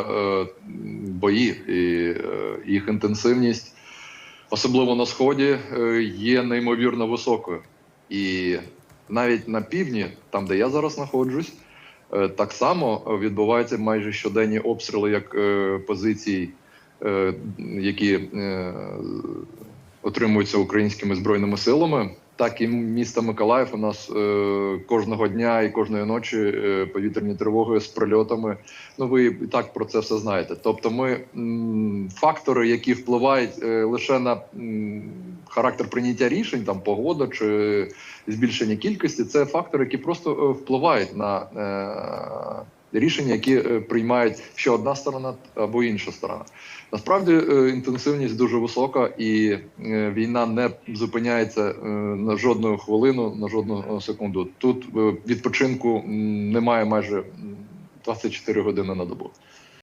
е, бої і е, їх інтенсивність, особливо на сході, е, є неймовірно високою. І навіть на півдні, там де я зараз знаходжусь, е, так само відбуваються майже щоденні обстріли як е, позицій, е, які е, отримуються українськими збройними силами. Так і міста Миколаїв у нас е, кожного дня і кожної ночі е, повітряні тривоги з прильотами. Ну ви і так про це все знаєте. Тобто, ми м, фактори, які впливають е, лише на м, характер прийняття рішень, там погода чи збільшення кількості, це фактори, які просто е, впливають на е, рішення, які е, приймають ще одна сторона або інша сторона. Насправді е, інтенсивність дуже висока, і е, війна не зупиняється на жодну хвилину, на жодну секунду. Тут відпочинку немає майже 24 години на добу.